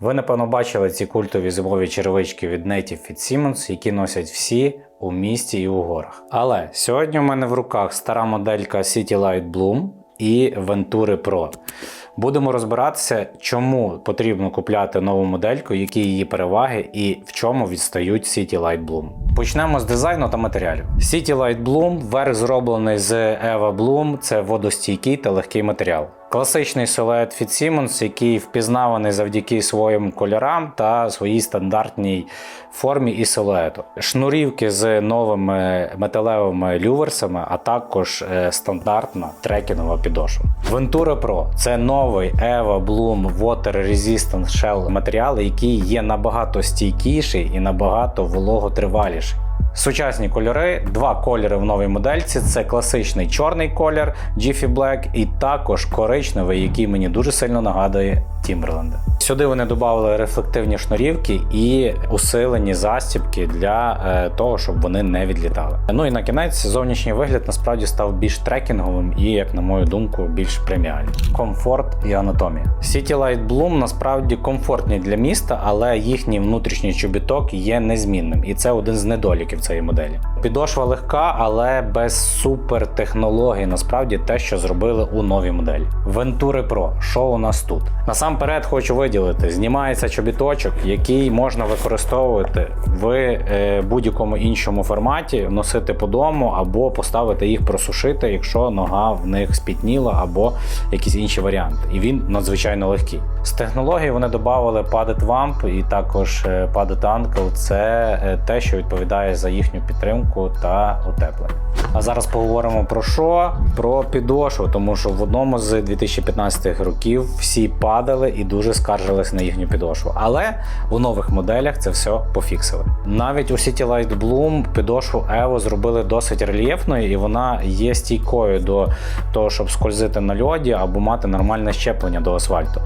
Ви напевно бачили ці культові зимові черевички від Native від Siemens, які носять всі у місті і у горах. Але сьогодні у мене в руках стара моделька City Light Bloom і Venturi Pro. Будемо розбиратися, чому потрібно купляти нову модельку, які її переваги і в чому відстають City Light Bloom. Почнемо з дизайну та матеріалів. City Light Bloom верх зроблений з Eva Bloom, це водостійкий та легкий матеріал. Класичний силует Simmons, який впізнаваний завдяки своїм кольорам та своїй стандартній формі і силуету. Шнурівки з новими металевими люверсами, а також е, стандартна трекінгова підошва. Ventura Pro це новий Eva Bloom Water Resistant Shell матеріал, який є набагато стійкіший і набагато вологотриваліший. Сучасні кольори, два кольори в новій модельці: це класичний чорний колір Jiffy Black і також коричневий, який мені дуже сильно нагадує Timberland. Сюди вони додали рефлективні шнурівки і усилені застібки для е, того, щоб вони не відлітали. Ну і на кінець зовнішній вигляд насправді став більш трекінговим і, як на мою думку, більш преміальним. Комфорт і анатомія. City Light Bloom насправді комфортні для міста, але їхній внутрішній чобіток є незмінним, і це один з недоліків цієї моделі. Підошва легка, але без супертехнологій. Насправді те, що зробили у новій моделі. Venturi Pro. Що у нас тут? Насамперед хочу виділити: знімається чобіточок, який можна використовувати в е, будь-якому іншому форматі, носити по дому або поставити їх просушити, якщо нога в них спітніла, або якісь інші варіанти. І він надзвичайно легкий. З технології вони додали Padded Vamp і також е, Padded Ankle. Це е, те, що відповідає за їхню підтримку та утеплення. А зараз поговоримо про що? Про підошву, тому що в одному з 2015 років всі падали і дуже скаржились на їхню підошву. Але у нових моделях це все пофіксили. Навіть у City Light Bloom підошву Evo зробили досить рельєфною, і вона є стійкою до того, щоб скользити на льоді або мати нормальне щеплення до асфальту.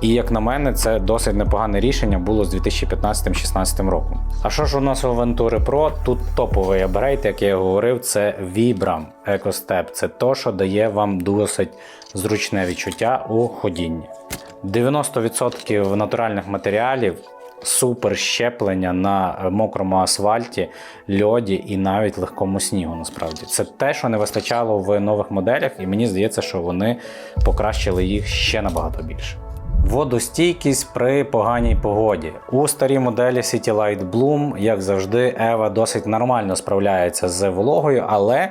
І як на мене, це досить непогане рішення було з 2015-16 роком. А що ж у нас у Venturi Pro? Тут топовий апгрейд, як я говорив, це Vibram EcoStep. Це то, що дає вам досить зручне відчуття у ходінні. 90% натуральних матеріалів. Супер щеплення на мокрому асфальті, льоді і навіть легкому снігу. Насправді це те, що не вистачало в нових моделях, і мені здається, що вони покращили їх ще набагато більше. Водостійкість при поганій погоді. У старій моделі City Light Bloom, як завжди, Ева досить нормально справляється з вологою, але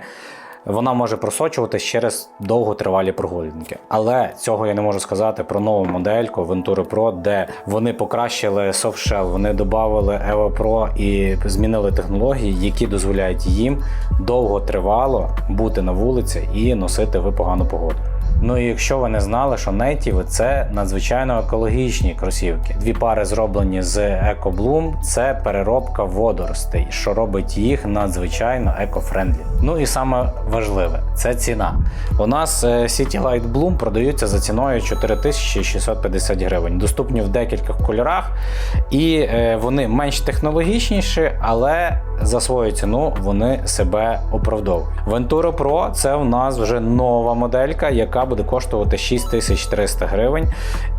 вона може просочуватись через довготривалі прогулянки. Але цього я не можу сказати про нову модельку Venturi Pro, де вони покращили softshell, вони додали Evo Pro і змінили технології, які дозволяють їм довготривало бути на вулиці і носити в погану погоду. Ну і якщо ви не знали, що Native – це надзвичайно екологічні кросівки. Дві пари зроблені з EcoBloom – це переробка водоростей, що робить їх надзвичайно екофрендлі. Ну і саме важливе це ціна. У нас е, City Light Bloom продаються за ціною 4650 гривень, доступні в декількох кольорах, і е, вони менш технологічніші, але за свою ціну вони себе оправдовують. Venturo Pro це у нас вже нова моделька, яка буде коштувати 6300 гривень,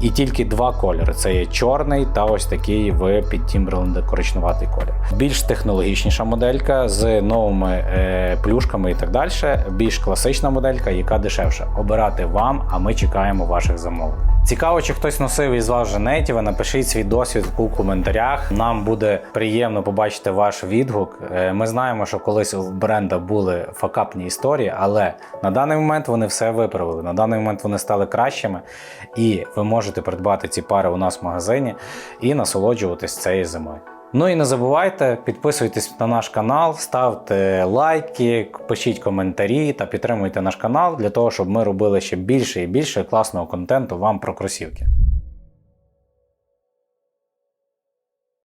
і тільки два кольори: це є чорний та ось такий в під Timberland коричневатий колір. Більш технологічніша моделька з новими е, плюшками і так далі. Більш класична моделька, яка дешевша. Обирати вам, а ми чекаємо ваших замовлень. Цікаво, чи хтось носив із вас вже напишіть свій досвід у коментарях. Нам буде приємно побачити ваш відгук. Е, Ми знаємо, що колись у бренда були факапні історії, але на даний момент вони все виправили. На даний момент вони стали кращими, і ви можете придбати ці пари у нас в магазині і насолоджуватись цією зимою. Ну і не забувайте підписуйтесь на наш канал, ставте лайки, пишіть коментарі та підтримуйте наш канал для того, щоб ми робили ще більше і більше класного контенту вам про кросівки.